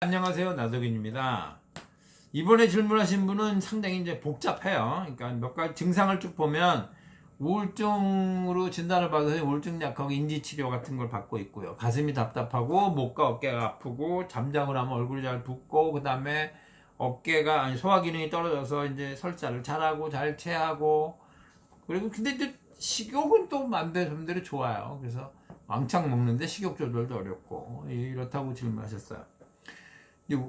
안녕하세요 나덕인입니다. 이번에 질문하신 분은 상당히 이제 복잡해요. 그러니까 몇 가지 증상을 쭉 보면 우울증으로 진단을 받아서 우울증 약하고 인지 치료 같은 걸 받고 있고요. 가슴이 답답하고 목과 어깨가 아프고 잠자고 나면 얼굴이 잘 붓고 그 다음에 어깨가 아니 소화 기능이 떨어져서 이제 설사를 잘하고 잘 체하고 그리고 근데 이제 식욕은 또 맘대로 좋아요. 그래서 왕창 먹는데 식욕 조절도 어렵고 이렇다고 질문하셨어요. 이제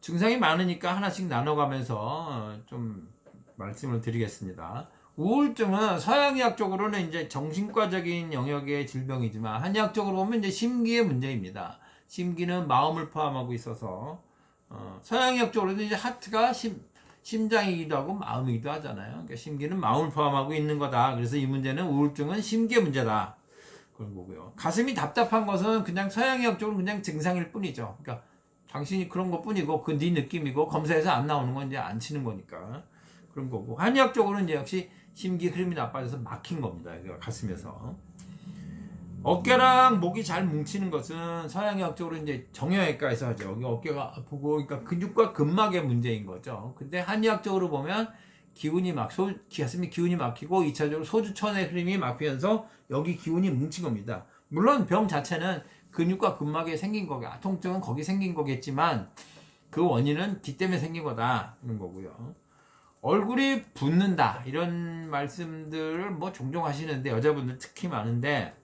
증상이 많으니까 하나씩 나눠가면서 좀 말씀을 드리겠습니다. 우울증은 서양의학적으로는 이제 정신과적인 영역의 질병이지만 한의학적으로 보면 이제 심기의 문제입니다. 심기는 마음을 포함하고 있어서 어, 서양의학적으로도 이제 하트가 심, 심장이기도 하고 마음이기도 하잖아요. 그러니까 심기는 마음을 포함하고 있는 거다. 그래서 이 문제는 우울증은 심기의 문제다. 그런 거고요. 가슴이 답답한 것은 그냥 서양의학적으로 그냥 증상일 뿐이죠. 그러니까 당신이 그런 것 뿐이고 그 네 느낌이고 검사에서 안 나오는 건 이제 안 치는 거니까 그런 거고 한의학적으로는 이제 역시 심기 흐름이 나빠져서 막힌 겁니다. 가슴에서 어깨랑 목이 잘 뭉치는 것은 서양의학적으로 이제 정형외과에서 하죠. 여기 어깨가 아프고 그러니까 근육과 근막의 문제인 거죠. 근데 한의학적으로 보면 기운이 막 소, 가슴이 기운이 막히고 2차적으로 소주천의 흐름이 막히면서 여기 기운이 뭉친 겁니다. 물론 병 자체는 근육과 근막에 생긴 거고 통증은 거기 생긴 거겠지만 그 원인은 기 때문에 생긴 거다 이런 거고요. 얼굴이 붓는다 이런 말씀들을 뭐 종종 하시는데 여자분들 특히 많은데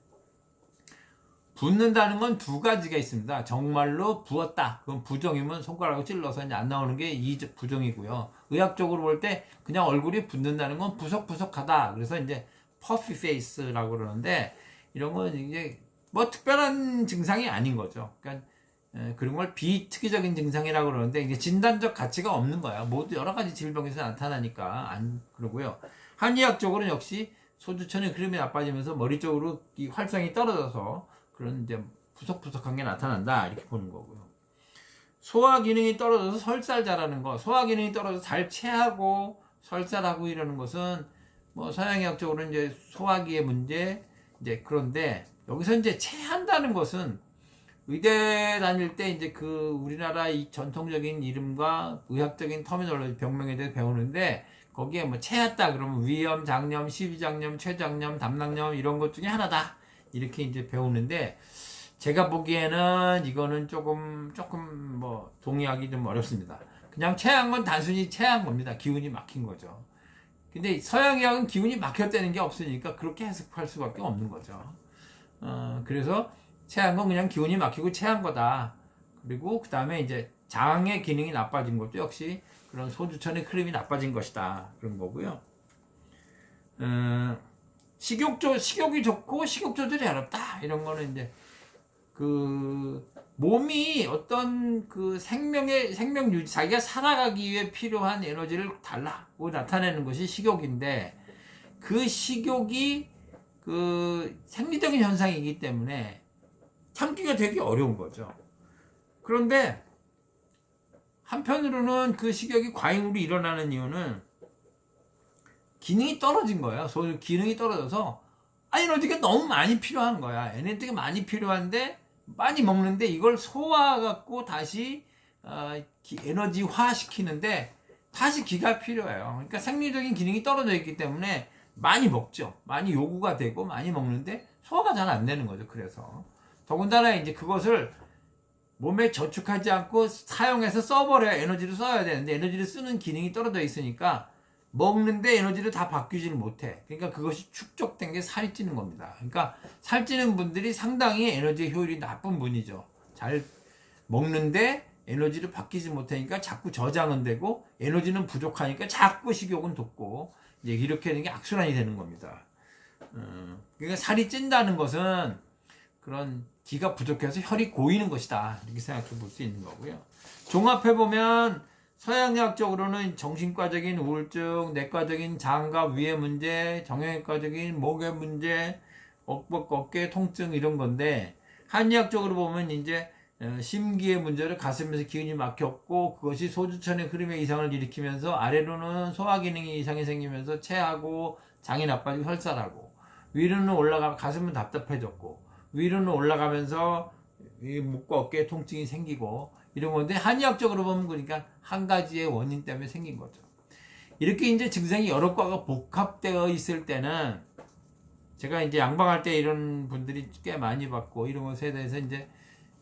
붓는다는 건 두 가지가 있습니다. 정말로 부었다. 그건 부정이면 손가락으로 찔러서 이제 안 나오는 게 이 부정이고요. 의학적으로 볼 때 그냥 얼굴이 붓는다는 건 부석부석하다. 그래서 이제 퍼피 페이스라고 그러는데 이런 건 이제 뭐 특별한 증상이 아닌 거죠. 그러니까 에, 그런 걸 비특이적인 증상이라고 그러는데 이게 진단적 가치가 없는 거야. 모두 여러 가지 질병에서 나타나니까 안 그러고요. 한의학적으로는 역시 소주천의 흐름이 나빠지면서 머리 쪽으로 이 활성이 떨어져서 그런 이제 부석부석한 게 나타난다 이렇게 보는 거고요. 소화 기능이 떨어져서 설살 자라는 거, 소화 기능이 떨어져서 잘 체하고 설살하고 이러는 것은 뭐 서양의학적으로 이제 소화기의 문제 이제 그런데 여기서 이제 체한다는 것은 의대 다닐 때 이제 그 우리나라 이 전통적인 이름과 의학적인 터미널로지 병명에 대해서 배우는데 거기에 뭐 체했다 그러면 위염, 장염, 십이장염, 췌장염, 담낭염 이런 것 중에 하나다 이렇게 이제 배우는데 제가 보기에는 이거는 조금 조금 뭐 동의하기 좀 어렵습니다. 그냥 체한 건 단순히 체한 겁니다. 기운이 막힌 거죠. 근데 서양의학은 기운이 막혔다는 게 없으니까 그렇게 해석할 수밖에 없는 거죠. 어, 그래서 체한 건 그냥 기운이 막히고 체한 거다. 그리고 그 다음에 이제 장의 기능이 나빠진 것도 역시 그런 소주천의 흐름이 나빠진 것이다. 그런 거고요. 어, 식욕 조, 식욕이 좋고 식욕 조절이 어렵다. 이런 거는 이제 그 몸이 어떤 그 생명의 생명 유지 자기가 살아가기 위해 필요한 에너지를 달라고 나타내는 것이 식욕인데 그 식욕이 그 생리적인 현상이기 때문에 참기가 되게 어려운 거죠. 그런데 한편으로는 그 식욕이 과잉으로 일어나는 이유는 기능이 떨어진 거예요. 소 기능이 떨어져서 에너지가 너무 많이 필요한 거야. 에너지가 많이 필요한데 많이 먹는데 이걸 소화 갖고 다시 어, 에너지화 시키는데 다시 기가 필요해요. 그러니까 생리적인 기능이 떨어져 있기 때문에 많이 먹죠. 많이 요구가 되고 많이 먹는데 소화가 잘 안 되는 거죠. 그래서 더군다나 이제 그것을 몸에 저축하지 않고 사용해서 써버려야 에너지를 써야 되는데 에너지를 쓰는 기능이 떨어져 있으니까 먹는데 에너지를 다 바뀌지를 못해. 그러니까 그것이 축적된 게 살이 찌는 겁니다. 그러니까 살찌는 분들이 상당히 에너지 효율이 나쁜 분이죠. 잘 먹는데 에너지를 바뀌지 못하니까 자꾸 저장은 되고 에너지는 부족하니까 자꾸 식욕은 돋고 이제 이렇게 되는 게 악순환이 되는 겁니다. 음, 그러니까 살이 찐다는 것은 그런 기가 부족해서 혈이 고이는 것이다. 이렇게 생각해 볼 수 있는 거고요. 종합해 보면 서양의학적으로는 정신과적인 우울증, 내과적인 장과 위의 문제, 정형외과적인 목의 문제, 어깨 통증 이런 건데 한의학적으로 보면 이제 심기의 문제를 가슴에서 기운이 막혔고 그것이 소주천의 흐름의 이상을 일으키면서 아래로는 소화 기능이 이상이 생기면서 체하고 장이 나빠지고 혈살하고 위로는 올라가 가슴은 답답해졌고 위로는 올라가면서 이 목과 어깨에 통증이 생기고 이런 건데 한의학적으로 보면 그러니까 한 가지의 원인 때문에 생긴 거죠. 이렇게 이제 증상이 여러 과가 복합되어 있을 때는 제가 이제 양방할 때 이런 분들이 꽤 많이 받고 이런 것에 대해서 이제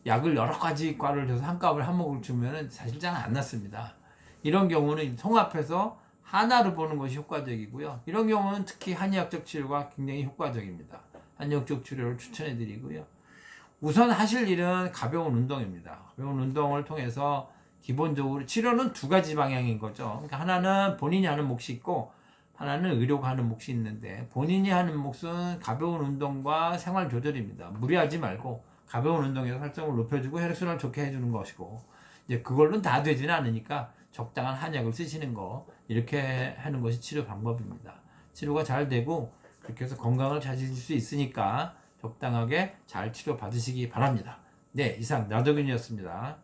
약을 여러 가지 과를 줘서 한 값을 한 목을 주면은 사실 잘안 낫습니다. 이런 경우는 통합해서 하나로 보는 것이 효과적이고요. 이런 경우는 특히 한의학적 치료가 굉장히 효과적입니다. 한의학적 치료를 추천해 드리고요. 우선 하실 일은 가벼운 운동입니다. 가벼운 운동을 통해서 기본적으로 치료는 두 가지 방향인 거죠. 그러니까 하나는 본인이 하는 몫이 있고 하나는 의료가 하는 몫이 있는데 본인이 하는 몫은 가벼운 운동과 생활 조절입니다. 무리하지 말고 가벼운 운동에서 활성을 높여주고 혈액순환을 좋게 해주는 것이고 이제 그걸로는 다 되지는 않으니까 적당한 한약을 쓰시는 거 이렇게 하는 것이 치료 방법입니다. 치료가 잘 되고 그렇게 해서 건강을 찾으실 수 있으니까 적당하게 잘 치료 받으시기 바랍니다. 네, 이상 나덕윤이었습니다.